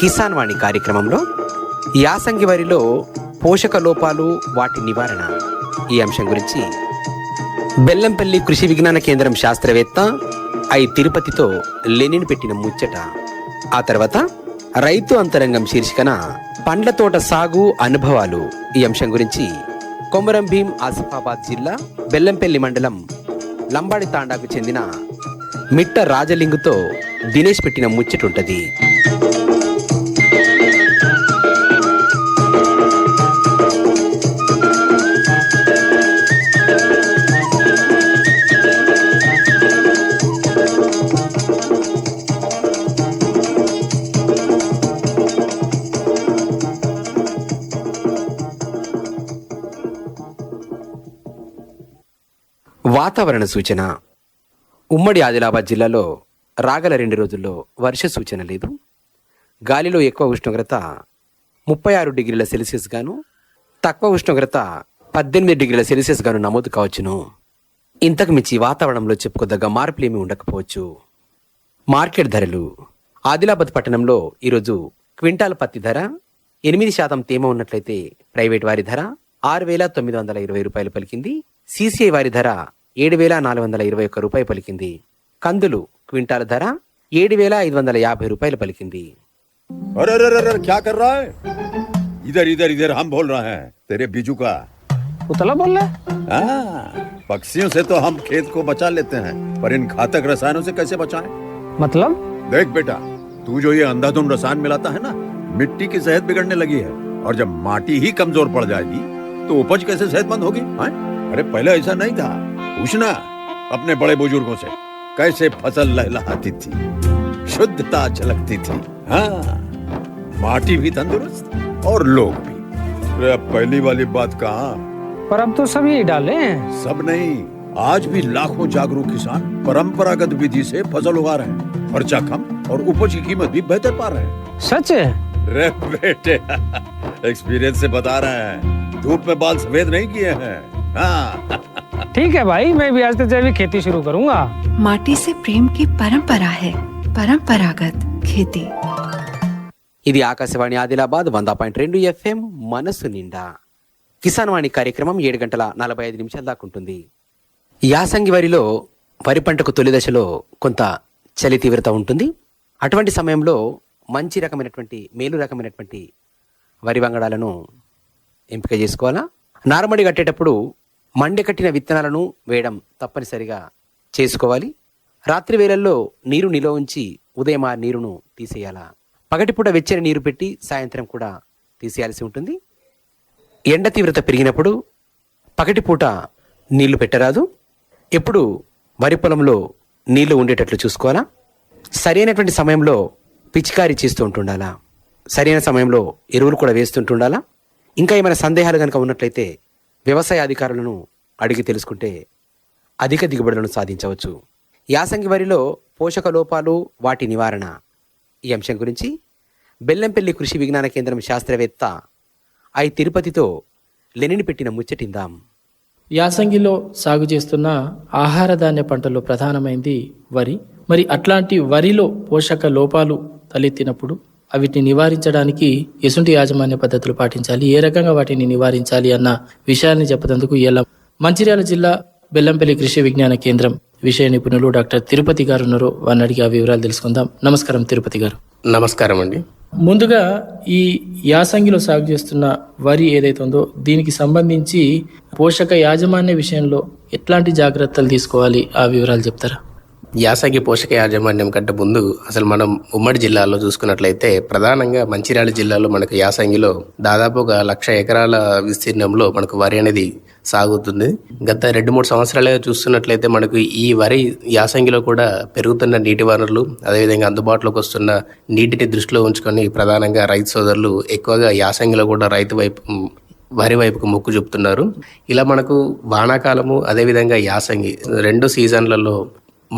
కిసాన్ వాణి కార్యక్రమంలో యాసంగి వరిలో పోషక లోపాలు వాటి నివారణ. ఈ అంశం గురించి బెల్లంపల్లి కృషి విజ్ఞాన కేంద్రం శాస్త్రవేత్త ఐ. తిరుపతితో లెనిన్ పెట్టిన ముచ్చట. ఆ తర్వాత రైతు అంతరంగం శీర్షికన పండ్ల తోట సాగు అనుభవాలు. ఈ అంశం గురించి కొమరం భీం ఆసిఫాబాద్ జిల్లా బెల్లంపల్లి మండలం లంబాడి తాండాకు చెందిన మిట్ట రాజలింగుతో దినేష్ పెట్టిన ముచ్చటుంటది. వాతావరణ సూచన. ఉమ్మడి ఆదిలాబాద్ జిల్లాలో రాగల రెండు రోజుల్లో వర్ష సూచన లేదు. గాలిలో ఎక్కువ ఉష్ణోగ్రత ముప్పై ఆరు డిగ్రీల సెల్సియస్ గాను తక్కువ ఉష్ణోగ్రత పద్దెనిమిది డిగ్రీల సెల్సియస్ గాను నమోదు కావచ్చును. ఇంతకు మించి వాతావరణంలో చెప్పుకోదగ్గ మార్పులేమీ ఉండకపోవచ్చు. మార్కెట్ ధరలు. ఆదిలాబాద్ పట్టణంలో ఈరోజు క్వింటాల్ పత్తి ధర ఎనిమిది శాతం తేమ ఉన్నట్లయితే ప్రైవేట్ వారి ధర ఆరు వేల తొమ్మిది వందల ఇరవై రూపాయలు పలికింది. సీసీఐ వారి ధర ఏడు వేల నాలుగు వందల ఇరవై ఒక్క రూపాయి పలికింది కందులు క్వింటాల్ ధర ఏడు వేల ఐదు వందల యాభై రూపాయలు పలికింది अरे अरे अरे अरे, क्या कर रहा है इधर इधर इधर हम बोल रहे हैं तेरे बीजू का उतला बोल रहा है हाँ, पक्षियों से तो हम खेत को बचा लेते हैं पर इन घातक रसायनों से कैसे बचाएं? मतलब देख बेटा तू जो ये अंधाधुंध रसायन मिलाता है ना मिट्टी की सेहत बिगड़ने लगी है और जब माटी ही कमजोर पड़ जाएगी तो उपज कैसे सेहतमंद होगी हाँ? अरे पहले ऐसा नहीं था। पूछना अपने बड़े बुज़ुर्गों से कैसे फ़सल लहलहाती थी शुद्धता झलकती थी हाँ माटी भी तंदुरुस्त और लोग भी। अरे अब पहली वाली बात कहा? पर अब तो सब यही डाले हैं। सब नहीं आज भी लाखों जागरूक किसान परंपरागत विधि से फ़सल उगा रहे हैं खर्चा कम और उपज की कीमत भी बेहतर पा रहे हैं। सच है? रे बेटे एक्सपीरियंस से बता रहे हैं धूप में बाल सफ़ेद नहीं किए हैं। हाँ ठीक है भाई मैं भी आज से जैविक खेती शुरू करूंगा माटी से प्रेम की परंपरा है परंपरागत खेती ఇది ఆకాశవాణి ఆదిలాబాద్ వంద పాయింట్ రెండు ఎఫ్ఎం మనసు నిండా కిసాన్ వాణి కార్యక్రమం ఏడు గంటల నలభై ఐదు నిమిషాల దాకా ఉంటుంది యాసంగి వరిలో వరి పంటకు తొలి దశలో కొంత చలి తీవ్రత ఉంటుంది అటువంటి సమయంలో మంచి రకమైనటువంటి మేలు రకమైనటువంటి వరి వంగడాలను ఎంపిక చేసుకోవాలా నారుమడి కట్టేటప్పుడు మండెకట్టిన విత్తనాలను వేయడం తప్పనిసరిగా చేసుకోవాలి. రాత్రి వేళల్లో నీరు నిల్వ ఉంచి ఉదయం ఆ నీరును తీసేయాలా? పగటిపూట వెచ్చని నీరు పెట్టి సాయంత్రం కూడా తీసేయాల్సి ఉంటుంది. ఎండ తీవ్రత పెరిగినప్పుడు పగటిపూట నీళ్ళు పెట్టరాదు. ఎప్పుడు వరి పొలంలో నీళ్ళు ఉండేటట్లు చూసుకోవాలా? సరైనటువంటి సమయంలో పిచికారీ చేస్తూ ఉంటుండాలా? సరైన సమయంలో ఎరువులు కూడా వేస్తుంటుండాలా? ఇంకా ఏమైనా సందేహాలు కనుక ఉన్నట్లయితే వ్యవసాయ అధికారులను అడిగి తెలుసుకుంటే అధిక దిగుబడులను సాధించవచ్చు. యాసంగి వరిలో పోషక లోపాలు వాటి నివారణ. ఈ అంశం గురించి బెల్లంపల్లి కృషి విజ్ఞాన కేంద్రం శాస్త్రవేత్త ఐ. తిరుపతితో లెనిని పెట్టిన ముచ్చటిందాం. యాసంగిలో సాగు చేస్తున్న ఆహార ధాన్య పంటల్లో ప్రధానమైంది వరి. మరి అట్లాంటి వరిలో పోషక లోపాలు తలెత్తినప్పుడు వీటిని నివారించడానికి ఎసుంటి యాజమాన్య పద్ధతులు పాటించాలి. ఏ రకంగా వాటిని నివారించాలి అన్న విషయాన్ని చెప్పదందుకు ఇలా మంచిర్యాల జిల్లా బెల్లంపల్లి కృషి విజ్ఞాన కేంద్రం విషయ నిపుణులు డాక్టర్ తిరుపతి గారు ఉన్నారు వారిని అడిగి ఆ వివరాలు తెలుసుకుందాం. నమస్కారం తిరుపతి గారు. నమస్కారం అండి. ముందుగా ఈ యాసంగిలో సాగు చేస్తున్న వరి ఏదైతే ఉందో దీనికి సంబంధించి పోషక యాజమాన్య విషయంలో ఎట్లాంటి జాగ్రత్తలు తీసుకోవాలి ఆ వివరాలు చెప్తారా? యాసంగి పోషక యాజమాన్యం కంటే ముందు అసలు మనం ఉమ్మడి జిల్లాలో చూసుకున్నట్లయితే ప్రధానంగా మంచిర్యాల జిల్లాలో మనకు యాసంగిలో దాదాపు ఒక లక్ష ఎకరాల విస్తీర్ణంలో మనకు వరి అనేది సాగుతుంది. గత రెండు మూడు సంవత్సరాలుగా చూస్తున్నట్లయితే మనకు ఈ వరి యాసంగిలో కూడా పెరుగుతున్న నీటి వనరులు అదేవిధంగా అందుబాటులోకి వస్తున్న నీటిని దృష్టిలో ఉంచుకొని ప్రధానంగా రైతు సోదరులు ఎక్కువగా యాసంగిలో కూడా రైతు వైపు వరి వైపుకు మొక్కు చూపుతున్నారు. ఇలా మనకు వానాకాలము అదేవిధంగా యాసంగి రెండు సీజన్లలో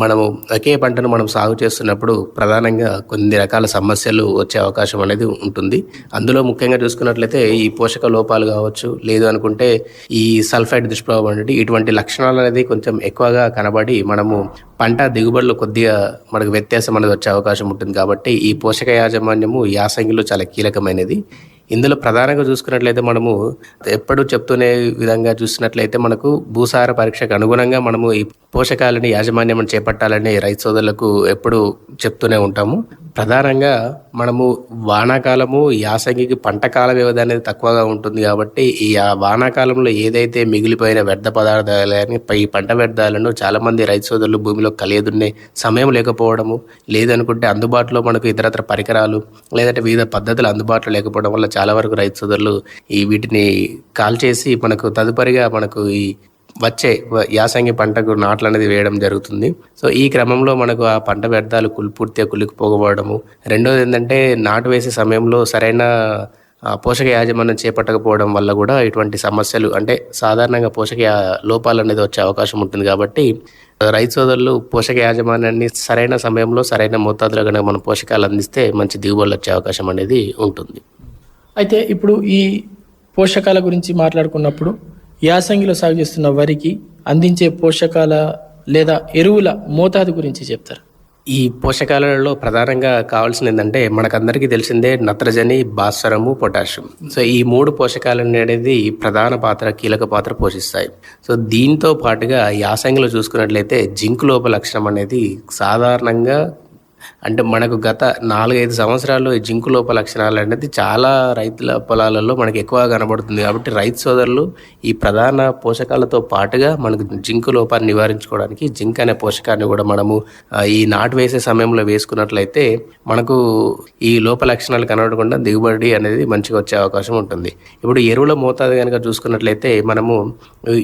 మనము ఒకే పంటను మనం సాగు చేస్తున్నప్పుడు ప్రధానంగా కొన్ని రకాల సమస్యలు వచ్చే అవకాశం అనేది ఉంటుంది. అందులో ముఖ్యంగా చూసుకున్నట్లయితే ఈ పోషక లోపాలు కావచ్చు లేదు అనుకుంటే ఈ సల్ఫైడ్ దుష్ప్రభావం అనేది ఇటువంటి లక్షణాలు అనేది కొంచెం ఎక్కువగా కనబడి మనము పంట దిగుబడులు కొద్దిగా మనకు వ్యత్యాసం అనేది వచ్చే అవకాశం ఉంటుంది. కాబట్టి ఈ పోషక యాజమాన్యము యాసంగిలో చాలా కీలకమైనది. ఇందులో ప్రధానంగా చూసుకున్నట్లయితే మనము ఎప్పుడు చెప్తూనే విధంగా చూసినట్లయితే మనకు భూసార పరీక్షకు అనుగుణంగా మనము ఈ పోషకాలని యాజమాన్యం చేపట్టాలని రైతు సోదరులకు ఎప్పుడు చెప్తూనే ఉంటాము. ప్రధానంగా మనము వానాకాలము యాసంగికి పంట కాల వ్యవధి అనేది తక్కువగా ఉంటుంది కాబట్టి ఈ ఆ వానాకాలంలో ఏదైతే మిగిలిపోయిన వ్యర్థ పదార్థాలని ఈ పంట వ్యర్థాలను చాలామంది రైతు సోదరులు భూమిలో కలియదున్నే సమయం లేకపోవడము లేదనుకుంటే అందుబాటులో మనకు ఇతరత్ర పరికరాలు లేదంటే వివిధ పద్ధతులు అందుబాటులో లేకపోవడం వల్ల చాలా వరకు రైతు సోదరులు ఈ వీటిని కాల్చేసి మనకు తదుపరిగా మనకు ఈ వచ్చే యాసంగి పంటకు నాట్లు అనేది వేయడం జరుగుతుంది. సో ఈ క్రమంలో మనకు ఆ పంట వ్యర్థాలు కుల్ పూర్తిగా కులికిపోకపోవడము రెండోది ఏంటంటే నాటు వేసే సమయంలో సరైన పోషక యాజమాన్యం చేపట్టకపోవడం వల్ల కూడా ఇటువంటి సమస్యలు అంటే సాధారణంగా పోషక లోపాలు అనేది వచ్చే అవకాశం ఉంటుంది కాబట్టి రైతు సోదరులు పోషక యాజమాన్యాన్ని సరైన సమయంలో సరైన మోతాదులో కనుక మనం పోషకాలు అందిస్తే మంచి దిగుబడులు వచ్చే అవకాశం అనేది ఉంటుంది. అయితే ఇప్పుడు ఈ పోషకాల గురించి మాట్లాడుకున్నప్పుడు యాసంగిలో సాగు చేస్తున్న వరికి అందించే పోషకాల లేదా ఎరువుల మోతాదు గురించి చెప్తారు. ఈ పోషకాలలో ప్రధానంగా కావాల్సింది ఏంటంటే మనకందరికీ తెలిసిందే నత్రజని భాస్వరము పొటాషియం. సో ఈ మూడు పోషకాలు అనేది ప్రధాన పాత్ర కీలక పాత్ర పోషిస్తాయి. సో దీంతో పాటుగా యాసంగిలో చూసుకున్నట్లయితే జింక్ లోప లక్షణం అనేది సాధారణంగా అంటే మనకు గత నాలుగైదు సంవత్సరాలు ఈ జింకు లోప లక్షణాలు అనేది చాలా రైతుల పొలాలలో మనకు ఎక్కువగా కనబడుతుంది కాబట్టి రైతు సోదరులు ఈ ప్రధాన పోషకాలతో పాటుగా మనకు జింకు లోపాన్ని నివారించుకోవడానికి జింక్ అనే పోషకాన్ని కూడా మనము ఈ నాటు వేసే సమయంలో వేసుకున్నట్లయితే మనకు ఈ లోప లక్షణాలు కనబడకుండా దిగుబడి అనేది మంచిగా వచ్చే అవకాశం ఉంటుంది. ఇప్పుడు ఎరువుల మోతాదు కనుక చూసుకున్నట్లయితే మనము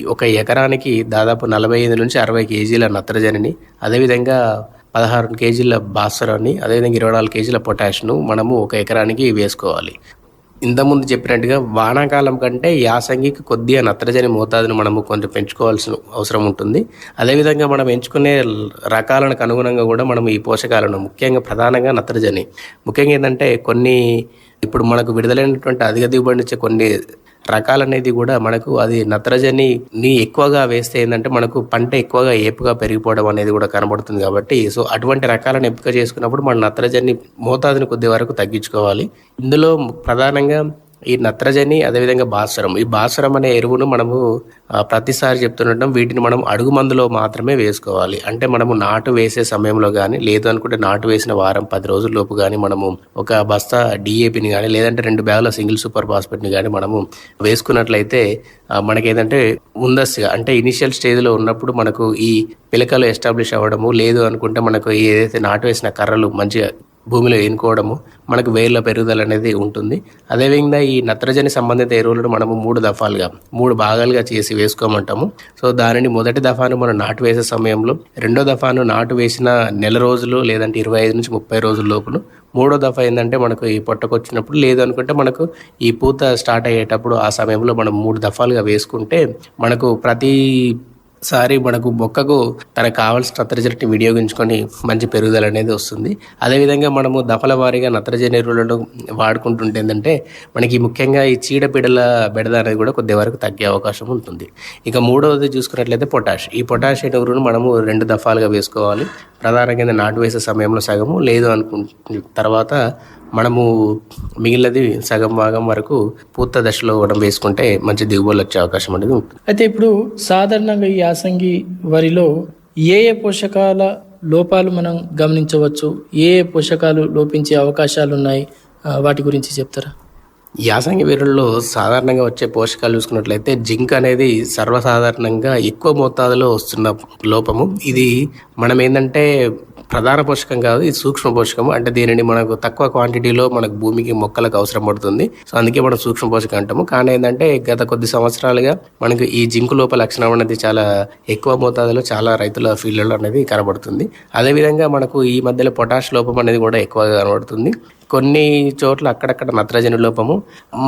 ఒక ఎకరానికి దాదాపు నలభై ఐదు నుంచి అరవై కేజీల నత్రజనిని అదేవిధంగా పదహారు కేజీల భాస్వరాన్ని అదేవిధంగా ఇరవై నాలుగు కేజీల పొటాష్ను మనము ఒక ఎకరానికి వేసుకోవాలి. ఇంతకుముందు చెప్పినట్టుగా వానాకాలం కంటే యాసంగికి కొద్దిగా నత్రజని మోతాదును మనము కొంచెం పెంచుకోవాల్సిన అవసరం ఉంటుంది. అదేవిధంగా మనం ఎంచుకునే రకాలకు అనుగుణంగా కూడా మనం ఈ పోషకాలను ముఖ్యంగా ప్రధానంగా నత్రజని. ముఖ్యంగా ఏంటంటే కొన్ని ఇప్పుడు మనకు విడుదలైనటువంటి అధిక దిగుబడినిచ్చే కొన్ని రకాలు అనేది కూడా మనకు అది నత్రజని ని ఎక్కువగా వేస్తే ఏంటంటే మనకు పంట ఎక్కువగా ఏపుగా పెరిగిపోవడం అనేది కూడా కనబడుతుంది కాబట్టి సో అటువంటి రకాలను ఎంపిక చేసుకున్నప్పుడు మన నత్రజని మోతాదుని కొద్ది వరకు తగ్గించుకోవాలి. ఇందులో ప్రధానంగా ఈ నత్రజని అదేవిధంగా భాస్వరం. ఈ భాస్వరం అనే ఎరువును మనము ప్రతిసారి చెప్తుండటం వీటిని మనం అడుగు మందులో మాత్రమే వేసుకోవాలి. అంటే మనము నాటు వేసే సమయంలో కానీ లేదు అనుకుంటే నాటు వేసిన వారం పది రోజుల లోపు కానీ మనము ఒక బస్తా డిఏపిని కానీ లేదంటే రెండు బ్యాగుల సింగిల్ సూపర్ ఫాస్ఫేట్ని కానీ మనము వేసుకున్నట్లయితే మనకి ఏంటంటే ముందస్తుగా అంటే ఇనిషియల్ స్టేజ్లో ఉన్నప్పుడు మనకు ఈ పిలకలు ఎస్టాబ్లిష్ అవ్వడము లేదు అనుకుంటే మనకు ఏదైతే నాటు వేసిన కర్రలు మంచిగా భూమిలో ఎన్నుకోవడము మనకు వేర్ల పెరుగుదల అనేది ఉంటుంది. అదేవిధంగా ఈ నత్రజని సంబంధిత ఎరువులను మనము మూడు దఫాలుగా మూడు భాగాలుగా చేసి వేసుకోమంటాము. సో దానిని మొదటి దఫాను మనం నాటు వేసే సమయంలో రెండో దఫాను నాటు వేసిన నెల రోజులు లేదంటే ఇరవై ఐదు నుంచి ముప్పై రోజుల లోపులు మూడో దఫా ఏంటంటే మనకు ఈ పొట్టకొచ్చినప్పుడు లేదు అనుకుంటే మనకు ఈ పూత స్టార్ట్ అయ్యేటప్పుడు ఆ సమయంలో మనం మూడు దఫాలుగా వేసుకుంటే మనకు ప్రతి సారి మనకు మొక్కకు తనకు కావాల్సిన నత్రజనిని వినియోగించుకొని మంచి పెరుగుదల అనేది వస్తుంది. అదేవిధంగా మనము దఫల వారీగా నత్రజని ఎరువులను వాడుకుంటుంటే ఏంటంటే మనకి ముఖ్యంగా ఈ చీడపీడల బెడద అనేది కూడా కొద్ది వరకు తగ్గే అవకాశం ఉంటుంది. ఇక మూడవది చూసుకున్నట్లయితే పొటాష్. ఈ పొటాష్ ఎరువును మనము రెండు దఫాలుగా వేసుకోవాలి. ప్రధానంగా నాటు వేసే సమయంలో సగము లేదు అనుకుంటు తర్వాత మనము మిగిలినది సగం భాగం వరకు పూర్త దశలో మనం వేసుకుంటే మంచి దిగుబడులు వచ్చే అవకాశం అనేది ఉంటుంది. అయితే ఇప్పుడు సాధారణంగా ఈ యాసంగి వరిలో ఏ ఏ పోషకాల లోపాలు మనం గమనించవచ్చు? ఏ ఏ పోషకాలు లోపించే అవకాశాలు ఉన్నాయి? వాటి గురించి చెప్తారా? యాసంగి వీరుల్లో సాధారణంగా వచ్చే పోషకాలు చూసుకున్నట్లయితే జింక్ అనేది సర్వసాధారణంగా ఎక్కువ మోతాదులో వస్తున్న లోపము. ఇది మనం ఏంటంటే ప్రధాన పోషకం కాదు ఇది సూక్ష్మ పోషకం అంటే దీనిని మనకు తక్కువ క్వాంటిటీలో మనకు భూమికి మొక్కలకు అవసరం పడుతుంది. సో అందుకే మనం సూక్ష్మ పోషకం అంటాము. కానీ ఏంటంటే గత కొద్ది సంవత్సరాలుగా మనకు ఈ జింకు లోప లక్షణం అనేది చాలా ఎక్కువ మోతాదులో చాలా రైతుల ఫీల్డ్లో అనేది కనబడుతుంది. అదేవిధంగా మనకు ఈ మధ్యలో పొటాష్ లోపం అనేది కూడా ఎక్కువగా కనబడుతుంది. కొన్ని చోట్ల అక్కడక్కడ నత్రజని లోపము.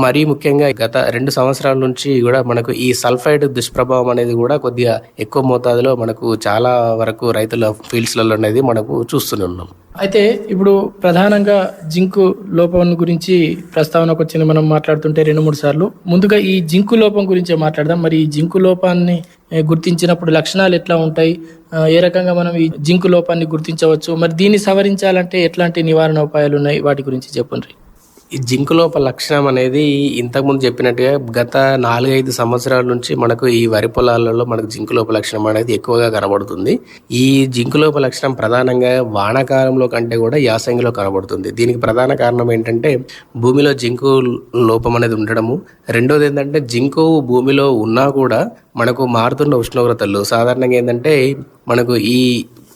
మరీ ముఖ్యంగా గత రెండు సంవత్సరాల నుంచి కూడా మనకు ఈ సల్ఫైడ్ దుష్ప్రభావం అనేది కూడా కొద్దిగా ఎక్కువ మోతాదులో మనకు చాలా వరకు రైతుల ఫీల్డ్స్లలో అనేది మనకు చూస్తూనే ఉన్నాం. అయితే ఇప్పుడు ప్రధానంగా జింకు లోపం గురించి ప్రస్తావనకు వచ్చింది మనం మాట్లాడుతుంటే రెండు మూడు సార్లు. ముందుగా ఈ జింకు లోపం గురించే మాట్లాడదాం. మరి ఈ జింకు లోపాన్ని గుర్తించినప్పుడు లక్షణాలు ఎట్లా ఉంటాయి? ఏ రకంగా మనం ఈ జింకు లోపాన్ని గుర్తించవచ్చు? మరి దీన్ని సవరించాలంటే ఎట్లాంటి నివారణ ఉపాయాలు ఉన్నాయి? వాటి గురించి చెప్పండి. ఈ జింకు లోప లక్షణం అనేది ఇంతకుముందు చెప్పినట్టుగా గత నాలుగైదు సంవత్సరాల నుంచి మనకు ఈ వరి పొలాలలో మనకు జింకు లోప లక్షణం అనేది ఎక్కువగా కనబడుతుంది. ఈ జింకు లోప లక్షణం ప్రధానంగా వానాకాలంలో కంటే కూడా యాసంగిలో కనబడుతుంది. దీనికి ప్రధాన కారణం ఏంటంటే భూమిలో జింకు లోపం అనేది ఉండడము. రెండోది ఏంటంటే జింకు భూమిలో ఉన్నా కూడా మనకు మారుతున్న ఉష్ణోగ్రతలు. సాధారణంగా ఏంటంటే మనకు ఈ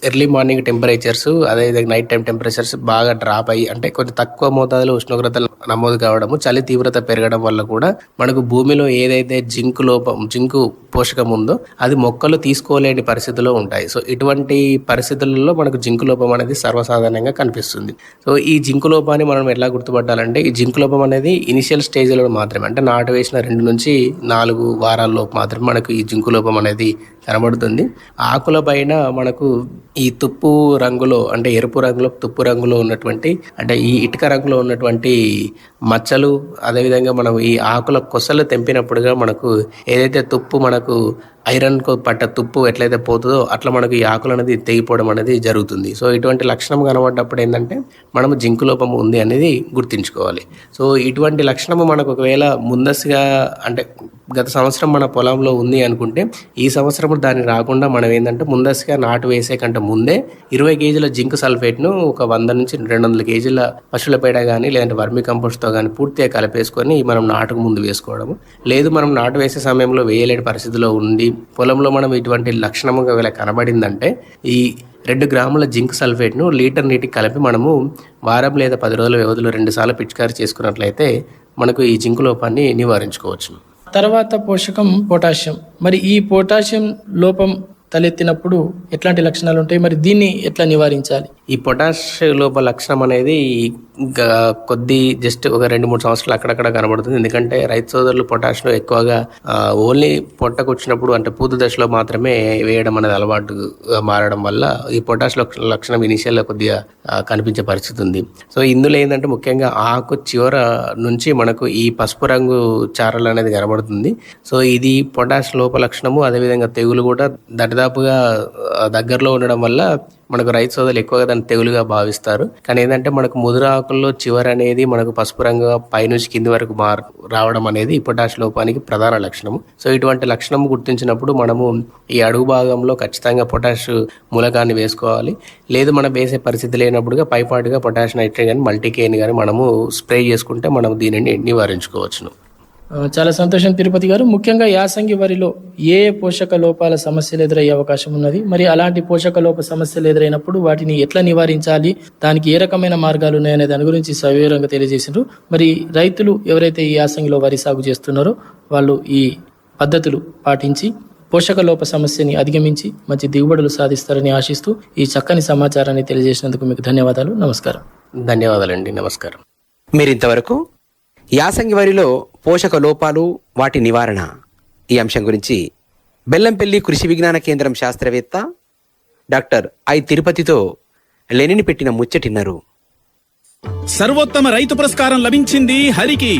ఎర్లీ మార్నింగ్ టెంపరేచర్స్ అదేవిధంగా నైట్ టైం టెంపరేచర్స్ బాగా డ్రాప్ అయ్యి అంటే కొంచెం తక్కువ మోతాదులో ఉష్ణోగ్రతలు నమోదు కావడము చలి తీవ్రత పెరగడం వల్ల కూడా మనకు భూమిలో ఏదైతే జింకు లోపం జింకు పోషకం ఉందో అది మొక్కలు తీసుకోలేని పరిస్థితిలో ఉంటాయి. సో ఇటువంటి పరిస్థితులలో మనకు జింకు లోపం అనేది సర్వసాధారణంగా కనిపిస్తుంది. సో ఈ జింకు లోపాన్ని మనం ఎలా గుర్తుపట్టాలంటే ఈ జింకు లోపం అనేది ఇనిషియల్ స్టేజ్లో మాత్రమే అంటే నాటు వేసిన రెండు నుంచి నాలుగు వారాల్లో మాత్రమే మనకు ఈ జింకు లోపం అనేది కనబడుతుంది. ఆకుల పైన మనకు ఈ తుప్పు రంగులో అంటే ఎరుపు రంగులో తుప్పు రంగులో ఉన్నటువంటి అంటే ఈ ఇటుక రంగులో ఉన్నటువంటి మచ్చలు అదేవిధంగా మనం ఈ ఆకుల కొసలు తెంపినప్పుడుగా మనకు ఏదైతే తుప్పు మనకు ఐరన్ పట్ట తుప్పు ఎట్లయితే పోతుందో అట్లా మనకు ఈ ఆకులు అనేది తెగిపోవడం అనేది జరుగుతుంది. సో ఇటువంటి లక్షణం కనబడ్డప్పుడు ఏంటంటే మనము జింకు లోపం ఉంది అనేది గుర్తించుకోవాలి. సో ఇటువంటి లక్షణము మనకు ఒకవేళ ముందస్తుగా అంటే గత సంవత్సరం మన పొలంలో ఉంది అనుకుంటే ఈ సంవత్సరం దాన్ని రాకుండా మనం ఏంటంటే ముందస్తుగా నాటు వేసే కంటే ముందే ఇరవై కేజీల జింక్ సల్ఫేట్ను ఒక వంద నుంచి రెండు వందల కేజీల పశువుల పేడ కానీ లేదంటే వర్మి కంపోస్ట్తో కానీ పూర్తిగా కలిపేసుకొని మనం నాటుకు ముందు వేసుకోవడము. లేదు మనం నాటు వేసే సమయంలో వేయలేని పరిస్థితిలో ఉండి పొలంలో మనం ఇటువంటి లక్షణం ఒకవేళ కనబడిందంటే ఈ రెండు గ్రాముల జింక్ సల్ఫేట్ను లీటర్ నీటికి కలిపి మనము వారం లేదా పది రోజుల వ్యవధిలో రెండుసార్లు పిచికారి చేసుకున్నట్లయితే మనకు ఈ జింకు లోపాన్ని నివారించుకోవచ్చు తర్వాత పోషకం పొటాషియం. మరి ఈ పొటాషియం లోపం తలెత్తినప్పుడు ఎట్లాంటి లక్షణాలు ఉంటాయి మరి దీన్ని ఎట్లా నివారించాలి? ఈ పొటాష్ లోప లక్షణం అనేది ఇంకా కొద్ది జస్ట్ ఒక రెండు మూడు సంవత్సరాలు అక్కడక్కడ కనబడుతుంది. ఎందుకంటే రైతు సోదరులు పొటాష్ను ఎక్కువగా ఓన్లీ పొట్టకు వచ్చినప్పుడు అంటే పూత దశలో మాత్రమే వేయడం అనేది అలవాటు మారడం వల్ల ఈ పొటాష్ లక్ష- లక్షణం ఇనిషియల్ కొద్దిగా కనిపించే పరిస్థితి ఉంది. సో ఇందులో ఏంటంటే ముఖ్యంగా ఆకు చివర నుంచి మనకు ఈ పసుపు రంగు చారలు అనేది కనబడుతుంది. సో ఇది పొటాష్ లోప లక్షణము. అదేవిధంగా తెగులు కూడా దరిదాపుగా దగ్గరలో ఉండడం వల్ల మనకు రైతు సోదరులు ఎక్కువగా దాన్ని తెగులుగా భావిస్తారు. కానీ ఏంటంటే మనకు ముదుర ఆకుల్లో చివర అనేది మనకు పసుపు రంగు పైనుంచి కింది వరకు మార్ రావడం అనేది ఇప్పటాష్ పొటాష్ లోపానికి ప్రధాన లక్షణము. సో ఇటువంటి లక్షణం గుర్తించినప్పుడు మనము ఈ అడుగు భాగంలో ఖచ్చితంగా పొటాష్ మూలకాన్ని వేసుకోవాలి. లేదు మనం వేసే పరిస్థితి లేనప్పుడుగా పైపాటుగా పొటాష్ నైట్రేట్ కానీ మల్టీకేన్ కానీ మనము స్ప్రే చేసుకుంటే మనం దీనిని నివారించుకోవచ్చును. చాలా సంతోషం తిరుపతి గారు. ముఖ్యంగా యాసంగి వరిలో ఏ ఏ పోషక లోపాల సమస్యలు ఎదురయ్యే అవకాశం ఉన్నది? మరి అలాంటి పోషక లోప సమస్యలు ఎదురైనప్పుడు వాటిని ఎట్లా నివారించాలి? దానికి ఏ రకమైన మార్గాలు ఉన్నాయనే దాని గురించి సవివరంగా తెలియజేసిండ్రు. మరి రైతులు ఎవరైతే ఈ యాసంగిలో వరి సాగు చేస్తున్నారో వాళ్ళు ఈ పద్ధతులు పాటించి పోషక లోప సమస్యని అధిగమించి మంచి దిగుబడులు సాధిస్తారని ఆశిస్తూ ఈ చక్కని సమాచారాన్ని తెలియజేసినందుకు మీకు ధన్యవాదాలు. నమస్కారం. ధన్యవాదాలండి. నమస్కారం. మీరింతవరకు యాసంగి వరిలో పోషక లోపాలు వాటి నివారణ. ఈ అంశం గురించి బెల్లంపల్లి కృషి విజ్ఞాన కేంద్రం శాస్త్రవేత్త డాక్టర్ ఐ తిరుపతితో లెనిని పెట్టిన ముచ్చటిన్నారు. సర్వోత్తమ రైతు పురస్కారం లభించింది హరికి.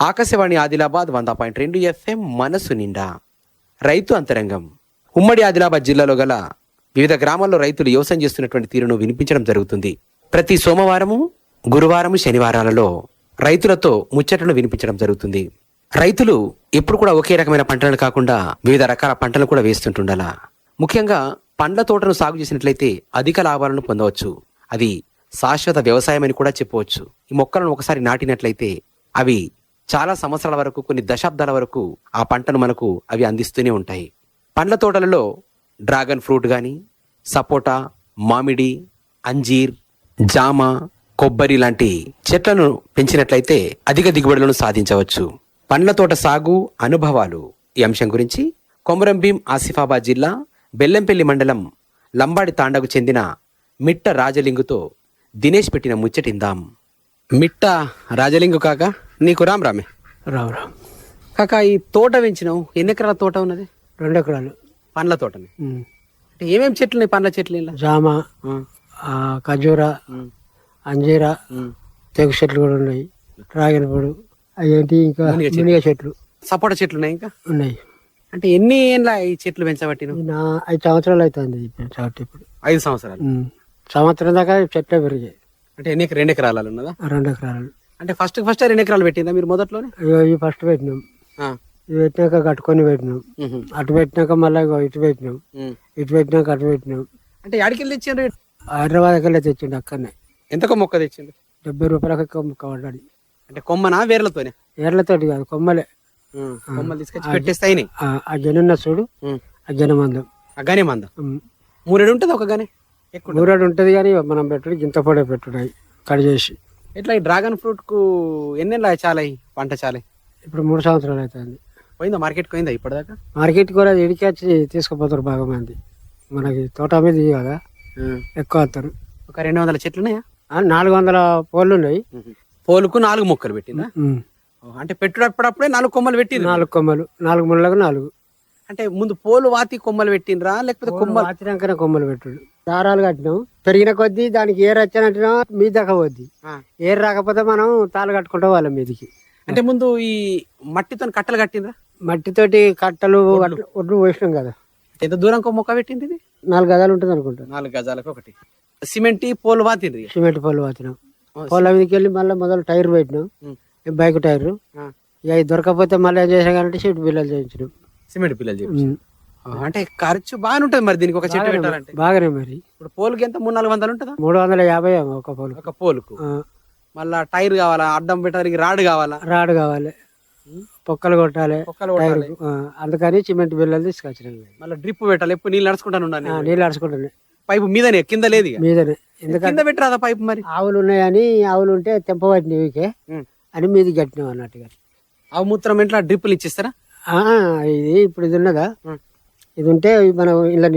ఆకాశవాణి ఆదిలాబాద్ వంద పాయింట్ రెండు ఎఫ్ఎం మనసు నిండా. రైతు అంతరంగం. ఉమ్మడి ఆదిలాబాద్ జిల్లాలో గల వివిధ గ్రామాల్లో రైతులు వ్యవసాయం చేస్తున్నటువంటి తీరును వినిపించడం జరుగుతుంది. ప్రతి సోమవారము గురువారము శనివారాలలో రైతులతో ముచ్చటను వినిపించడం జరుగుతుంది. రైతులు ఎప్పుడు కూడా ఒకే రకమైన పంటలను కాకుండా వివిధ రకాల పంటలు కూడా వేస్తుంటుండాలా. ముఖ్యంగా పండ్ల తోటను సాగు చేసినట్లయితే అధిక లాభాలను పొందవచ్చు. అది శాశ్వత వ్యవసాయం అని కూడా చెప్పవచ్చు. ఈ మొక్కలను ఒకసారి నాటినట్లయితే అవి చాలా సంవత్సరాల వరకు కొన్ని దశాబ్దాల వరకు ఆ పంటను మనకు అవి అందిస్తూనే ఉంటాయి. పండ్ల తోటలలో డ్రాగన్ ఫ్రూట్ కానీ సపోటా మామిడి అంజీర్ జామ కొబ్బరి లాంటి చెట్లను పెంచినట్లయితే అధిక దిగుబడులను సాధించవచ్చు. పండ్ల తోట సాగు అనుభవాలు. ఈ అంశం గురించి కొమరంభీం ఆసిఫాబాద్ జిల్లా బెల్లంపల్లి మండలం లంబాడి తాండకు చెందిన మిట్ట రాజలింగుతో దినేష్ పెట్టిన ముచ్చటిందాం. మిట్ట రాజలింగు కాక నీకు రామ్ రామే. రామ్ రామ్. కాక ఈ తోట పెంచినావు ఎన్ని ఎకరాల తోట ఉన్నది? రెండు ఎకరాలు. పండ్ల తోటని. అంటే ఏమేమి చెట్లు ఉన్నాయి పండ్ల చెట్లు జామ ఖజూరా అంజీరా తెగు చెట్లు కూడా ఉన్నాయి. డ్రాగన్ పూడు అవి ఇంకా చెట్లు. సపోటా చెట్లు ఉన్నాయి ఇంకా? ఉన్నాయి. అంటే ఎన్ని ఏండ్ల ఈ చెట్లు పెంచబట్టి నా ఐదు సంవత్సరాలు అవుతుంది ఇది ఇప్పుడు. ఐదు సంవత్సరాలు. సంవత్సరం దాకా చెట్లే పెరిగాయి. అంటే ఎన్ని రెండు ఎకరాలు ఉన్నదా? రెండు ఎకరాలు అంటే ఫస్ట్ ఫస్ట్ రెండు ఎకరాలు పెట్టిందా మీరు మొదట్లోనే? ఇవి ఫస్ట్ పెట్టినాం. ఇవి పెట్టినాక కట్టుకొని పెట్టినాం. అటు పెట్టినాక మళ్ళీ ఇటు పెట్టినాం. ఇటు పెట్టినాక అటు పెట్టినాం. అంటే యాడికి తెచ్చిండ్రు హైదరాబాద్ దగ్గర తెచ్చిండు అక్కడనే. ఎంతకో మొక్క తెచ్చిండ్రు డెబ్బై రూపాయలకి ముక్క పడ్డాడు అంటే కొమ్మనా వేర్లతోనే? ఏర్లతోటి కాదు కొమ్మలే. కొమ్మలు తీసుకొచ్చి పెట్టేస్తే అయినాయి. ఆ, జనున్న చూడు. ఆ జనమందం. ఆ గనే మంద మూరేడు ఉంటుంది ఒక గనే ఎక్కువ ఉంటుంది. ఊరాడు ఉంటుంది కానీ మనం పెట్టుడు గింత పొడే పెట్టుడు అవి కట్ చేసి. ఎట్లా ఈ డ్రాగన్ ఫ్రూట్కు ఎన్నెళ్ళ చాలా ఈ పంట చాలా? ఇప్పుడు మూడు సంవత్సరాలు అవుతుంది పోయిందా? మార్కెట్కి పోయిందా ఇప్పటిదాకా? మార్కెట్ కూడా ఇడికి వచ్చి తీసుకుపోతారు బాగా మంది మనకి తోట మీద ఇవి కదా ఎక్కువ వస్తారు ఒక రెండు వందల చెట్లు ఉన్నాయా? నాలుగు వందల పోళ్ళు ఉన్నాయి. పోలుకు నాలుగు మొక్కలు పెట్టిందా. అంటే పెట్టుడు అప్పుడప్పుడే నాలుగు కొమ్మలు పెట్టింది నాలుగు కొమ్మలు నాలుగు ముళ్ళకు నాలుగు. అంటే ముందు పోలు వాతి కొమ్మలు పెట్టిండ్రా? లేకపోతే కొమ్మలు వాచినాకనే కొమ్మలు పెట్టుడు. దారాలు కట్టినాం. పెరిగిన కొద్దీ దానికి ఏరు వచ్చినట్టుగా మీ దాకా పోద్ది. ఏరు రాకపోతే మనం తాళ్ళు కట్టుకుంటాం వాళ్ళ మీదికి. అంటే ముందు ఈ మట్టితో కట్టలు కట్టిండ్రా? మట్టితోటి కట్టలు ఒడ్లు. పోసినాం కదా. ఎంత దూరం మొక్క పెట్టింది ఇది? నాలుగు గదాలు ఉంటుంది అనుకుంటా. నాలుగు గజాలకు ఒకటి. సిమెంట్ పోలు వాతిండ్రి సిమెంట్ పొలం వాచినాం ఓ, పొలం మీదకి వెళ్ళి మళ్ళీ మొదలు టైర్ పెట్టినాం. Bike tyre. ఇక ఇది దొరకకపోతే మళ్ళీ ఏం చేసాం కాబట్టి షీట్ బిల్లలు చేయించినాం. సిమెంట్ పిల్లలు ఉమ్. అంటే ఖర్చు బాగానే ఉంటుంది మరి దీనికి ఒక చెట్టు పెట్టాలంటే. బాగానే మరి. ఇప్పుడు పోలుకి ఎంత? మూడు నాలుగు వందలు ఉంటుందా? మూడు వందల యాభై ఒక పొలం ఒక పోలుకు. మళ్ళా టైర్ కావాలా? అడ్డం పెట్టడానికి రాడ్ కావాలా? రాడు కావాలి. పొక్కలు కొట్టాలి. కొట్టాలి. అందుకని సిమెంట్ బిల్లలు తీసుకొచ్చినాం మళ్ళీ డ్రిప్ పెట్టాలి. ఎప్పుడు నీళ్ళు నడుచుకుంటాను నీళ్ళు అడుచుకుంటున్నాయి పైపు మీదనే కింద లేదు మీదనే. ఎందుకంటే కింద పెట్టరాదా పైపు మరి? ఆవులు ఉన్నాయని ఆవులు ఉంటే తెంపబట్టిన వీకే. అని మీది కట్టినాం అన్నట్టుగా. ఆ మూత్రం ఇంట్లో డ్రిప్పులు ఇచ్చిస్తారా? ఇది ఇప్పుడు ఇది ఉన్నదా. ఇది ఉంటే మనం ఇలా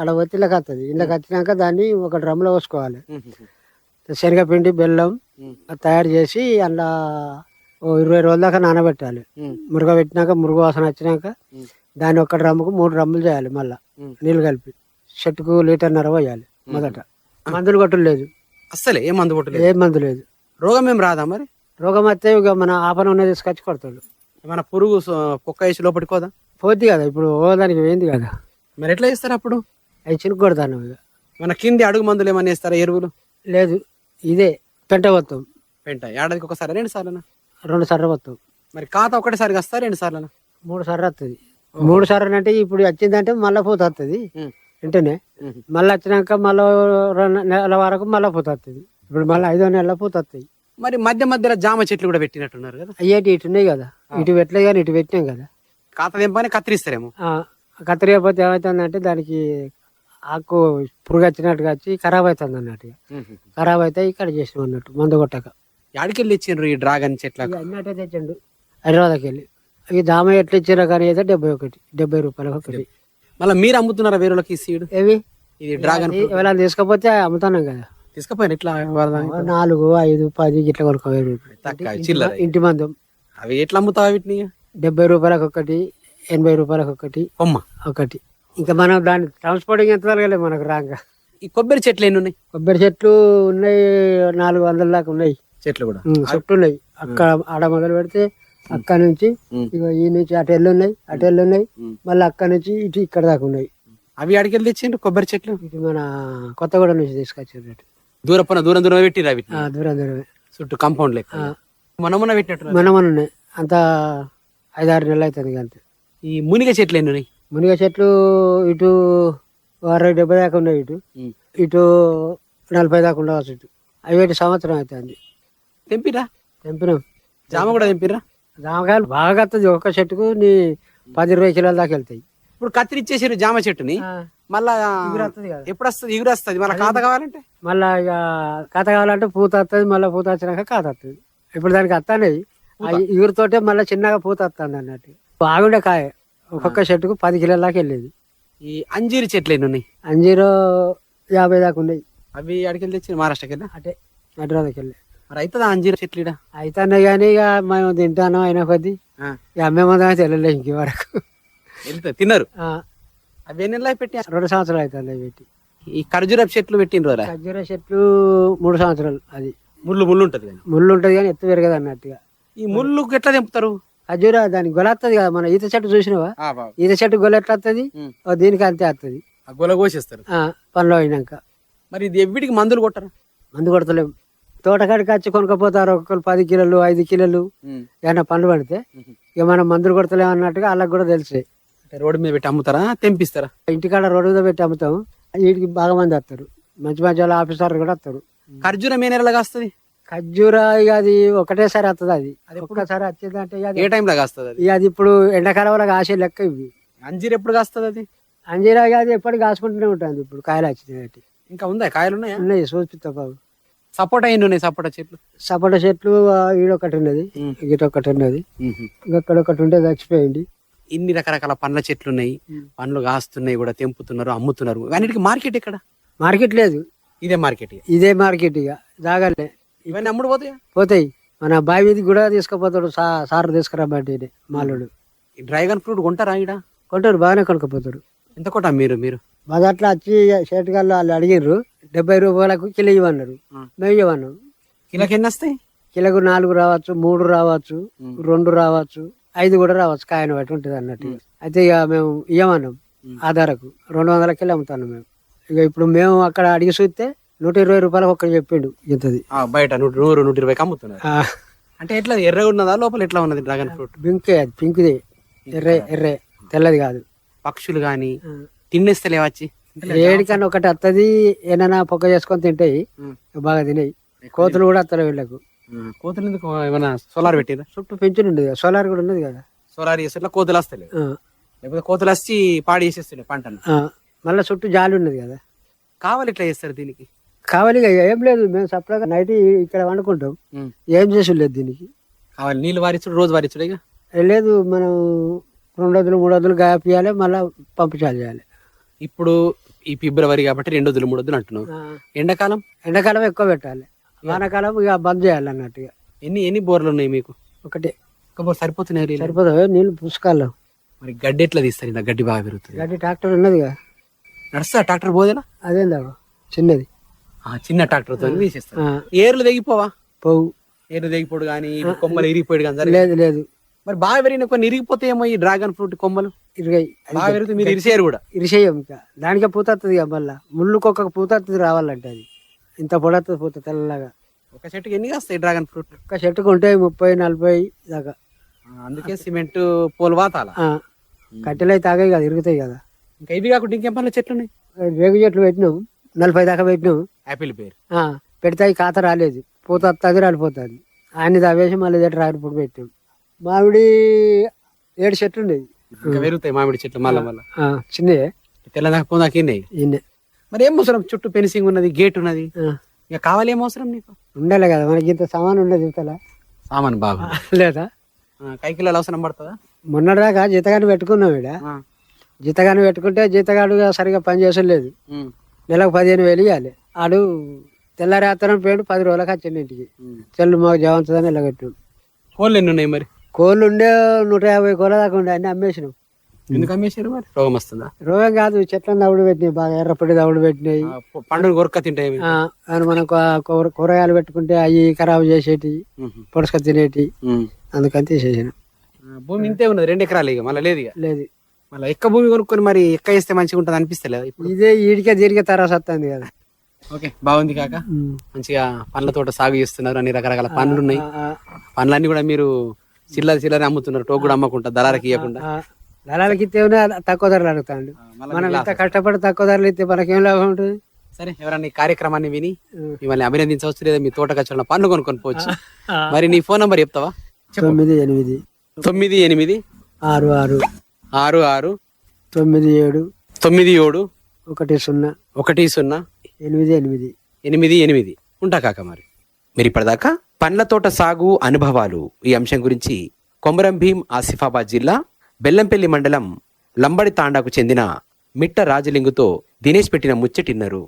ఆడ ఒత్తి ఇళ్ళకి వస్తుంది ఇళ్ళకి వచ్చినాక దాన్ని ఒక డ్రమ్లో పోసుకోవాలి. శనగపిండి బెల్లం తయారు చేసి అందులో ఓ ఇరవై రోజుల దాకా నానబెట్టాలి. మురుగ పెట్టినాక మురుగు వాసన వచ్చినాక. దాన్ని ఒక డ్రమ్ముకు మూడు డ్రమ్ములు చేయాలి మళ్ళా. నీళ్ళు కలిపి. చెట్టుకు లీటర్న్నర పోయాలి మొదట. మందులు కొట్టులు లేదు. అస్సలే ఏ మందు కొట్టలేదు ఏ మందు లేదు. రోగం ఏం రాదా మరి? రోగం వస్తే ఇక మన ఆపన ఉన్నది తీసుకొచ్చి కొడతాడు. మన పురుగు కుక్క వేసి లోపలికి పోదా? పోద్ది కదా ఇప్పుడు ఓ దానికి పోయింది కదా. మరి ఎట్లా చేస్తారు అప్పుడు? అవి చినుకు కొడతాను ఇక. మన కింది అడుగు మందులు ఏమన్నా వేస్తారా ఎరువులు? లేదు ఇదే పెంట పోతాం. పెంట ఏడాదికి ఒకసారి రెండు సార్లు రెండు సర్ర పోతాం. మరి ఖాతా ఒకటేసారి వస్తా రెండు సార్లు మూడు సర్ర వస్తుంది మూడు సర్ర అంటే ఇప్పుడు వచ్చిందంటే మళ్ళీ పూత వస్తుంది వెంటనే మళ్ళీ వచ్చినాక మళ్ళీ రెండు నెలల వరకు మళ్ళీ పూత వస్తుంది ఇప్పుడు మళ్ళీ ఐదో నెలల పూత వస్తాయి మరి మధ్య మధ్యలో జామ చెట్లు కూడా పెట్టినట్టున్నారు కదా. అయ్యేటి ఇటు ఉన్నాయి కదా ఇటు పెట్టలే కానీ ఇటు పెట్టినాం కదా. ఖాతా తెంపని కత్తిరిస్తారేమో కత్తిరియకపోతే ఏమవుతుందంటే దానికి ఆకు పురుగు వచ్చినట్టుగా వచ్చి ఖరాబ్ అవుతుంది అన్నట్టుగా ఖరాబ్ అయితే ఇక్కడ చేసినాం అన్నట్టు మందు కొట్టక. యాడికెళ్ళి ఇచ్చిండ్రు ఈ డ్రాగన్ చెట్లకు? ఇక అన్నట్టే తెచ్చండు హైదరాబాద్కి వెళ్ళి ఈ దామ ఎట్లా ఇచ్చారో కానీ అయితే డెబ్బై ఒకటి డెబ్బై రూపాయలకు ఒకటి. మళ్ళీ మీరు అమ్ముతున్నారా వేరేలోకి ఈ సీడ్? ఏవి? ఇది డ్రాగన్ ఎవరైనా తీసుకపోతే అమ్ముతున్నాం కదా. తీసుకుపోయిన ఇట్లా. నాలుగు ఐదు పది ఇట్లా చిల్లర. ఇంటి మందం. అవి ఎట్లా అమ్ముతావు వీటిని? డెబ్బై రూపాయలకు ఒకటి ఎనభై రూపాయలకు ఒకటి కొమ్మ ఒకటి. ఇంకా మనం దాన్ని ట్రాన్స్పోర్టింగ్ ఎంత వరకలే మనకు రాగా. ఈ కొబ్బరి చెట్లు ఎన్ని ఉన్నాయి కొబ్బరి చెట్లు ఉన్నాయి నాలుగు వందల దాకా ఉన్నాయి. చెట్లు కూడా. చెట్లు ఉన్నాయి. అక్కడ ఆడ మొదలు పెడితే అక్కడ నుంచి ఈ నుంచి అటు ఎల్లు ఉన్నాయి అటు ఎల్లు ఉన్నాయి. మళ్ళీ అక్కడ నుంచి ఇటు ఇక్కడ దాకా ఉన్నాయి. అవి అడికెళ్ళి తెచ్చిండ్రు కొబ్బరి చెట్లు? ఇటు మన కొత్తగూడెం నుంచి తీసుకొచ్చారు దూరపున దూరం దూరం పెట్టిరా వీటిని దూరం దూరమే. చుట్టూ కాంపౌండ్ లెక్క మొన్న మొన్న పెట్టినట్టు మన మన ఉన్నాయి అంత ఐదారు నెలలు అవుతుంది అంతే ఈ మునిగ చెట్లు ఎన్ని ఉన్నాయి? మునిగ చెట్లు ఇటు అరవై డెబ్బై దాకా ఉన్నాయి ఇటు. ఇటు నలభై దాకా ఉండవచ్చు ఇటు. అవి సంవత్సరం అవుతుంది తెంపిరా? తెంపినాం. జామ కూడా తెంపిరా జామకాయలు బాగా వస్తుంది ఒక్క చెట్టుకు నీ పది ఇరవై కిలోల దాకా వెళ్తాయి. ఇప్పుడు కత్తిరిచ్చేసారు జామ చెట్టుని. మళ్ళా. ఎప్పుడు వస్తుంది ఎగురు వస్తుంది. మళ్ళీ ఖాతా కావాలంటే? మళ్ళా ఇక కథ కావాలంటే పూత వస్తుంది మళ్ళీ పూత వచ్చినాక కాత వస్తుంది ఇప్పుడు దానికి వస్తాయి ఇగురుతోటే మళ్ళీ చిన్నగా పూత వస్తుంది అన్నట్టు. బాగుండే కాయ. ఒక్కొక్క చెట్టుకు పది కిలోల దాకా వెళ్ళేది. ఈ అంజీరి చెట్లు ఎన్ని ఉన్నాయి? అంజీరో యాభై దాకా ఉన్నాయి. అవి అడికెళ్ళి తెచ్చి మహారాష్ట్రకి వెళ్ళి అటే హైదరాబాద్కి వెళ్ళి మరి అవుతుందా అంజీర చెట్లు ఈడ? అయితే కానీ ఇక మేము తింటాను అయినా కొద్దీ. ఇక అమ్మే మందం అయితే వెళ్ళలే ఇంక వరకు వెళ్తాయి తిన్నారు? అవి ఎన్ని నెలలు పెట్టి రెండు సంవత్సరాలు అవుతుంది అవి పెట్టి. ఈ ఖర్జూరపు చెట్లు పెట్టిండ్రు రా ఖర్జూర చెట్లు మూడు సంవత్సరాలు అది. ముళ్ళు ముళ్ళు ఉంటది కానీ ముళ్ళు ఉంటుంది కానీ ఎత్తు పెరగదు అన్నట్టుగా. ఈ ముళ్ళుకి ఎట్లా తెంపుతారు? ఖర్జూర దానికి గొల వస్తుంది కదా మన ఈత చెట్టు చూసినావా. ఈత చెట్టు గొల ఎట్లా వస్తుంది. దీనికి అంతే వస్తుంది గొల కోసేస్తారు. పనిలో అయినాక. మరి ఇది ఎవ్విడికి మందులు కొట్టరు? మందు కొడతలేం. తోటకాడికి వచ్చి కొనుక్కపోతారు ఒక్కొక్కరు పది కిలోలు ఐదు కిలోలు. ఏమైనా పండు పడితే ఇక మనం మందులు కొడతలేం అన్నట్టుగా వాళ్ళకి కూడా తెలుసు. రోడ్డు మీద పెట్టి అమ్ముతారా? తెంపిస్తారా? ఇంటికాడ రోడ్డు మీద పెట్టి అమ్ముతాం వీటికి బాగా మంది వస్తారు. మంచి మంచి వాళ్ళ ఆఫీసర్లు కూడా వస్తారు. ఖర్జూరం ఏ నెలలుగా వస్తుంది? ఖర్జూర ఇక అది ఒకటేసారి వస్తుంది అది. అది ఒక్కసారి వచ్చింది అంటే ఇక ఏ అది- టైంలో కాస్తుంది అది? ఇక అది ఇప్పుడు ఎండాకాలంలో కాసే లెక్క ఇవి. అంజీర్ ఎప్పుడు కాస్తుంది అది? అంజీరా ఇక అది ఎప్పటికి కాసుకుంటూనే ఉంటుంది ఇప్పుడు కాయలు వచ్చినాయి. ఇంకా ఉందా? కాయలు ఉన్నాయా? ఉన్నాయి చూపిస్తా బాబు సపోటా ఎన్ని ఉన్నాయి? సపోటా చెట్లు? సపోటా చెట్లు ఆ, ఈడొకటి ఉన్నది ఇట ఒకటి ఉన్నది. ఇక్కడ ఒకటి ఉంటే చచ్చిపోయింది. ఇన్ని రకరకాల పండ్ల చెట్లు ఉన్నాయి. పండ్లు కాస్తున్నాయి కూడా తెంపుతున్నారు అమ్ముతున్నారు. అన్నిటికి మార్కెట్ ఎక్కడ? మార్కెట్ లేదు. ఇదే మార్కెట్ ఇక. ఇదే మార్కెట్ ఇక జాగాలే. ఇవన్నీ అమ్ముడు పోతాయా? పోతాయి. మన బావి మీదకి కూడా తీసుకుపోతాడు సా సార్ తీసుకురాబట్టి మాలుడు. ఈ డ్రాగన్ ఫ్రూట్ కొంటారా ఈడ? కొంటారు బాగానే కొనుక్కపోతారు. ఎంత కొట్టా మీరు మీరు? మొదట్లో వచ్చి షేటుగాళ్ళు వాళ్ళు అడిగిర్రు డెబ్బై రూపాయలకు కిలో ఇవ్వన్నారు. మేము ఇవ్వన్నాం కిలోకి ఎన్ని వస్తాయి? కిలోకు నాలుగు రావచ్చు మూడు రావచ్చు రెండు రావచ్చు ఐదు కూడా రావచ్చు కాయను బట్టి ఉంటుంది అన్నట్టు. అయితే ఇక మేము ఇవ్వమన్నాం ఆధారకు. రెండు వందల కిలో అమ్ముతాను మేము. ఇక ఇప్పుడు మేము అక్కడ అడిగి చూస్తే నూట ఇరవై రూపాయలకు ఒక్కడు చెప్పిండు ఇంతది. బయట నూట నూరు నూట ఇరవైకి అమ్ముతున్నారు. అంటే ఎట్లా ఎర్రగా ఉన్నదా? లోపల ఎట్లా ఉన్నది డ్రాగన్ ఫ్రూట్? పింకే అది పింక్ది. Array array. తెల్లది కాదు. పక్షులు గాని తినేస్తలే వచ్చి ఏడికన్నా ఒకటి వస్తుంది ఏమైనా పొక్క చేసుకొని తింటాయి. బాగా తినాయి. కోతులు కూడా వస్తారు వీళ్ళకు. కోతులు ఎందుకు ఏమైనా సోలార్ పెట్టిరా చుట్టూ పెంచుని ఉంది కదా సోలార్ కూడా ఉన్నది కదా. సోలార్ చేస్తే కోతులు వస్తలే లేకపోతే కోతులు వచ్చి పాడి చేసేస్తున్నాయి పంటను. మళ్ళా చుట్టూ జాలి ఉన్నది కదా. కావాలి ఇట్లా చేస్తారు దీనికి? కావాలి ఏం లేదు మేము సపరేట్గా నైట్ ఇక్కడ వండుకుంటాం. ఏం చేసి లేదు దీనికి. కావాలి నీళ్ళు వారిచుడు రోజు వారిచుడు ఇక? లేదు మనం రెండు వందలు మూడు వందలు గాపియాలి మళ్ళీ పంపించాలి చేయాలి. ఇప్పుడు ఈ ఫిబ్రవరి కాబట్టి రెండు వద్దులు మూడు వద్దులు అంటున్నావు. ఎండాకాలం? ఎండాకాలం ఎక్కువ పెట్టాలి. వానాకాలం ఇక బంద్ చేయాలి అన్నట్టుగా ఎన్ని ఎన్ని బోర్లు ఉన్నాయి మీకు? ఒకటే. ఒక బోర్ సరిపోతున్నాయి నీళ్ళు? సరిపోతుంది నీళ్ళు పుష్కాలు మరి గడ్డి ఎట్లా తీస్తారు? ఇంత గడ్డి బాగా పెరుగుతుంది. గడ్డి ట్రాక్టర్ ఉన్నది కదా నడుస్తా ట్రాక్టర్ పోదేనా? అదేందా చిన్నది. చిన్న ట్రాక్టర్తో తీసేస్తారు ఆ, ఏర్లు తెగిపోవా? పోవు. ఏర్లు తెగిపోడు కానీ కొమ్మలు ఇరిగిపోయాడు కానీ లేదు లేదు. మరి బాగా పెరిగిన కొన్ని ఇరిగిపోతాయేమో ఈ డ్రాగన్ ఫ్రూట్ కొమ్మలు? ఇరవై బాగా పెరుగుతుంది మీరు ఇరిసేయరు కూడా. ఇరిసేయం ఇంకా. దానికే పూత వస్తుంది ఇక మళ్ళా. ముళ్ళుకి ఒక పూత వస్తుంది రావాలంటే అది. ఇంత పొడవుతుంది పూత తెల్లగా. ఒక చెట్టుకి ఎన్ని కాస్తాయి డ్రాగన్ ఫ్రూట్? ఒక చెట్టుకు ఉంటాయి ముప్పై నలభై దాకా. అందుకే సిమెంట్ పోలు వాతాల. కట్టెలు అయితే ఆగాయి కదా ఇరుగుతాయి కదా. ఇంకా ఇవి కాకుండా ఇంకేం పనులు చెట్లు ఉన్నాయి రేగు చెట్లు పెట్టినాం. నలభై దాకా పెట్టినాం యాపిల్ పేరు. పెడితే కాత రాలేదు. పూత వస్తుంది రాలిపోతుంది. ఆయన్ని తవ్వేసి మళ్ళీ దగ్గర రాగిపూడి పెట్టాం. మామిడి ఏడు చెట్లు ఇంకా పెరుగుతాయి మామిడి చెట్లు మళ్ళా మళ్ళా. చిన్నయే. తెల్లదాకా పోదాక ఇన్నాయి ఇన్నే. మరి ఏం అవసరం? చుట్టూ ఫెన్సింగ్ ఉన్నది గేట్ ఉన్నది. ఇక కావాలి ఏం అవసరం నీకు? ఉండాలి కదా మనకి ఇంత సామాన్ ఉండదు ఇంతలా. సామాన్ బాగా. లేదా? కైకిలలో అవసరం పడుతుందా? మొన్నటిదాకా జీతగాని పెట్టుకున్నాం ఈడ. జీతగాని పెట్టుకుంటే జీతగాడు సరిగా పని చేసలేదు. నెలకు పదిహేను వేలు ఇవ్వాలి ఆడు తెల్లారి ఆతరం పోయాడు పది రోజులకు వచ్చింది ఇంటికి. చెల్లు మాకు జవంతదని వెళ్ళగట్టు కోళ్ళు ఎన్ని ఉన్నాయి మరి? కోళ్ళు ఉండే నూట యాభై కోళ్ళ దాకా ఉండే అన్ని అమ్మేసినాం. ఎందుకు అమ్మేశారు మరి? రోగం వస్తుందా? రోగం కాదు చెట్లను దవుడు పెట్టినాయి బాగా ఎర్రపడి దవుడు పెట్టినాయి. పండుగ కొరక తింటాయి మనం కూరగాయలు పెట్టుకుంటే అవి ఖరాబు చేసేటి పొడసుక తినేటి అందుకని తీసేసిన. భూమి ఇంతే ఉన్నది రెండు ఎకరాలు ఇక మళ్ళీ లేదు లేదు. మళ్ళీ ఎక్క భూమి కొనుక్కొని మరి ఎక్క వేస్తే మంచిగా ఉంటుంది అనిపిస్తలేదు ఇప్పుడు. ఇదే ఈడికే దీనికే తరాస్ వస్తుంది కదా. ఓకే బాగుంది కాక. మంచిగా పండ్ల తోట సాగు చేస్తున్నారు అన్ని రకరకాల పండ్లు ఉన్నాయి. పండ్లన్నీ కూడా మీరు చిల్లర చిల్లర అమ్ముతున్నారు టోకు కూడా అమ్మకుండా దళారకి ఇవ్వకుండా దళాలకి ఇస్తేనే తక్కువ ధరలు అడుగుతాడు. మనం ఇంత కష్టపడి తక్కువ ధరలు ఇస్తే మనకేం లాభం ఉంటుంది? సరే ఎవరన్నా ఈ కార్యక్రమాన్ని విని మిమ్మల్ని అభినందించవచ్చు లేదా మీ తోటకు వచ్చిన పండ్లు కొనుక్కొని పోవచ్చు. మరి నీ ఫోన్ నంబర్ చెప్తావా? తొమ్మిది ఎనిమిది. తొమ్మిది ఎనిమిది. ఆరు ఆరు. ఆరు ఆరు తొమ్మిది ఏడు తొమ్మిది ఏడు ఒకటి సున్నా ఒకటి సున్నా ఎనిమిది ఎనిమిది ఎనిమిది ఎనిమిది ఉంటా కాక మరి. మీరు ఇప్పటిదాకా పండ్ల తోట సాగు అనుభవాలు ఈ అంశం గురించి కొమరం భీం ఆసిఫాబాద్ జిల్లా బెల్లంపల్లి మండలం లంబడి తాండాకు చెందిన మిట్ట రాజలింగుతో దినేష్ పెట్టిన ముచ్చటిన్నారు.